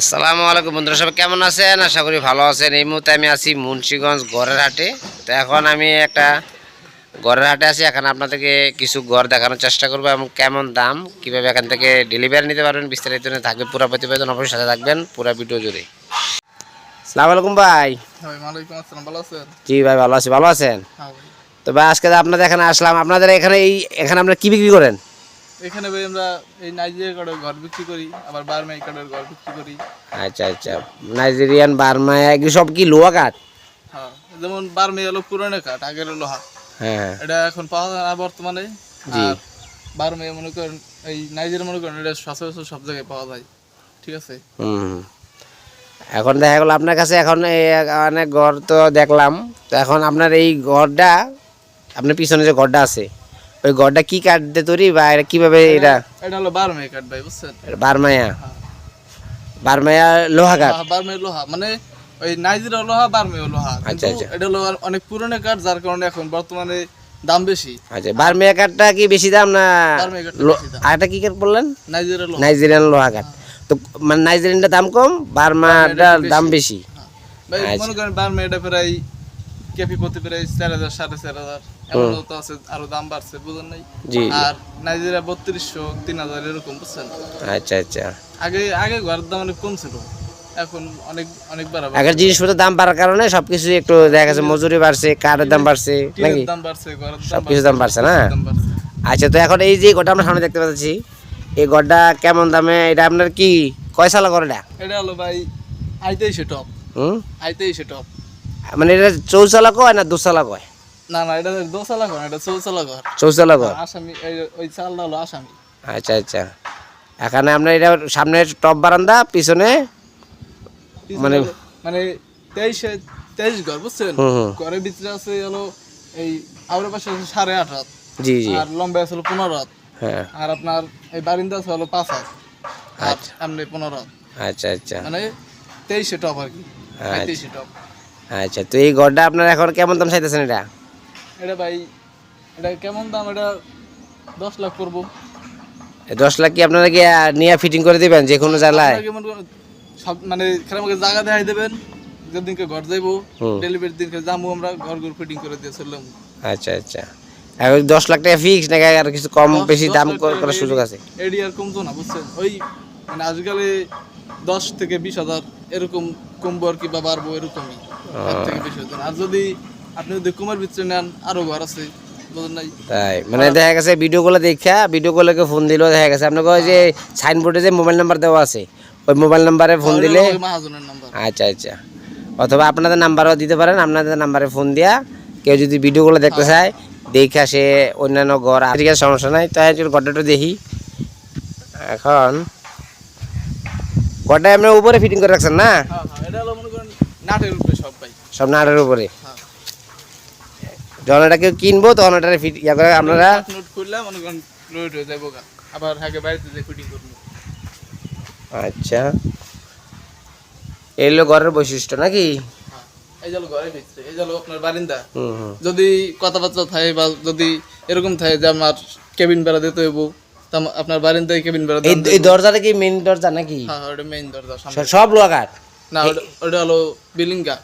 আসসালামু আলাইকুম বন্ধুরা সবাই কেমন আছেন? আশা করি ভালো আছেন। এই মুহূর্তে আমি আছি মুন্সিগঞ্জ গড়ের হাটে। তো এখন আমি একটা গড়ের হাটে আছি। এখন আপনাদেরকে কিছু ঘর দেখানোর চেষ্টা করব এবং কেমন দাম কীভাবে এখান থেকে ডেলিভারি নিতে পারবেন বিস্তারিত থাকবে পুরো প্রতিবেদন। অবশ্যই সাথে থাকবেন পুরো ভিডিও জুড়ে। সালাম আলাইকুম ভাই। জি ভাই ভালো আছি। ভালো আছেন? হ্যাঁ তো ভাই আজকে আপনাদের এখানে আসলাম। আপনাদের এখানে এই এখানে আপনারা কী বিক্রি করেন? এখানে ভাই আমরা এই নাইজেরিয়া কার্ডের ঘর বিক্রি করি আবার বার্মাই কার্ডের ঘর বিক্রি করি। আচ্ছা আচ্ছা। নাইজেরিয়ান বার্মা এগুলো সব কি লোহা কাঠ? হ্যাঁ যেমন বার্মাই হলো পুরনো কাঠ আগের লোহা। হ্যাঁ এটা এখন পাওয়া যায় না বর্তমানে। জি। আর বার্মাই মনে করেন এই নাইজেরিয়া মনে করেন এটা সচরাচর সব জায়গায় পাওয়া যায়। ঠিক আছে? হুম। এখন দেখা গেলো আপনার কাছে এখন এই অনেক ঘর তো দেখলাম। তো এখন আপনার এই ঘরটা আপনার পিছনে যে ঘরটা আছে ওই ঘরটা কি কাঠ দিয়ে তৈরি বা এটা কীভাবে এটা এটা? হলো বার্মাই কাঠ ভাই বুঝছেন? বারমায়া হ্যাঁ। বারমায়া লোহা কাঠ? হ্যাঁ, বার্মাই লোহা। মানে ওই নাইজেরিয়া লোহা বার্মাই লোহা। আচ্ছা, আচ্ছা। এটা হলো অনেক পুরনো কাঠ যার কারণে এখন বর্তমানে দাম বেশি। আচ্ছা বারমায়া কাঠটা কি বেশি দাম না। আরেকটা কি কাঠ বললেন? নাইজেরিয়া লোহা। নাইজেরিয়ান লোহা কাঠ। তো মানে নাইজেরিয়ানটা দাম কম বার্মাটার দাম বেশি। ভাই আচ্ছা। মনে করেন বার্মা এটা প্রায় কেপি প্রতি প্রায় চার হাজার সাড়ে চার হাজার। এমনও তো আছে আরও দাম বাড়ছে বুঝেন নাই? আর নাইজেরিয়া বত্রিশশো তিন হাজার এরকম বুঝছেন? আচ্ছা আচ্ছা। আগে আগে ঘরের দাম অনেক কম ছিল এখন অনেক অনেক বাড়াবে আগের জিনিসপত্রের দাম বাড়ার কারণে সবকিছু একটু দেখা গেছে মজুরি বাড়ছে কাঠের দাম বাড়ছে নাকি? দাম বাড়ছে ঘরের দাম সবকিছু দাম বাড়ছে না? আচ্ছা তো এখন এই যে গড়টা আমরা সামনে দেখতে পাচ্ছি এই গড়টা কেমন দামে এটা আপনার কি কয় সালা করে এটা? এটা হলো ভাই আইতেই সে টপ। হুম? আইতেই সে টপ। মানে এটা চৌচালা কয় না দুসালা কয়? না না এটা দোসালা ঘর এটা চৌচালা ঘর চৌচালা কয়? আসামি ওই চালটা হলো আসামি। আচ্ছা আচ্ছা। এখানে আপনার এটা সামনে টপ বারান্দা পিছনে মানে মানে তেইশে তেইশ ঘর বুঝছেন? ঘরের ভিতরে আছে হলো এই আউরের পাশে আছে সাড়ে আট হাত জি জি। আর লম্বা আছে হলো পনেরো হাত হ্যাঁ। আর আপনার এই বারিন্দা আছে হলো পাঁচ হাত আচ্ছা। এমনি পনেরো হাত আচ্ছা আচ্ছা। মানে তেইশে টপ আর কি। আচ্ছা। তেইশে টপ। আচ্ছা তো এই গড়টা আপনার এখন কেমন দাম চাইতেছেন এটা? এটা ভাই এটা কেমন দাম? এটা দশ লাখ পড়ব। দশ লাখ কি আপনারা কি নিয়ে ফিটিং করে দিবেন যে কোনো জ্বালায় সব মানে খালি আমাকে জায়গা দেখাই দেবেন যেদিনকে ঘর যাইবো। ডেলিভারি দিনকে যাব আমরা ঘর ঘর ফিটিং করে দিয়ে চললাম আচ্ছা আচ্ছা। এখন দশ লাখ টাকা ফিক্স নাকি আর কিছু কম বেশি দাম করার সুযোগ আছে? এডি আর কমতো না বুঝছেন? ওই মানে আজকালে দশ থেকে বিশ হাজার এরকম কমবো আর কি বা বাড়বো এরকমই। আর যদি আপনি যদি কুমার ভিতরে নেন আরও ঘর আছে তাই মানে দেখা গেছে ভিডিওগুলো দেখা ভিডিওগুলোকে ফোন দিলেও দেখা গেছে আপনাকে ওই যে সাইনবোর্ডে যে মোবাইল নাম্বার দেওয়া আছে ওই মোবাইল নাম্বারে ফোন দিলে আচ্ছা আচ্ছা। অথবা আপনাদের নাম্বারও দিতে পারেন আপনাদের নাম্বারে ফোন দিয়া কেউ যদি ভিডিওগুলো দেখতে চায় দেখা সে অন্যান্য ঘর আছে, সমস্যা নাই। তাই একটু ঘরটা দেখি। এখন ঘরটা আপনার উপরে ফিটিং করে রাখছেন না? হ্যাঁ হ্যাঁ এটা হলো মনে করেন নাটের উপরে সব। সব নাটের উপরে। হ্যাঁ যখন এটা কেউ কিনবো তখন এটা ফিট ইয়া করে আপনারা নোট মনে করেন রোড হয়ে যাব আবার হাগে বাড়িতে যে ফিটিং করব। আচ্ছা। এই হলো ঘরের বৈশিষ্ট্য নাকি? হ্যাঁ এই ঘরের ভিতরে এই আপনার বারিন্দা। হুম হুম। যদি কথাবার্তা থাকে বা যদি এরকম থাকে যে আমার কেবিন বেড়া দিতে হইব আপনার বারিন্দায় কেবিন বেড়া এই দরজাটা কি মেইন দরজা নাকি? হ্যাঁ ওটা মেইন দরজা সব- কাঠ না ওটা- ওটা হলো বিলিঙ্গা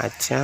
আচ্ছা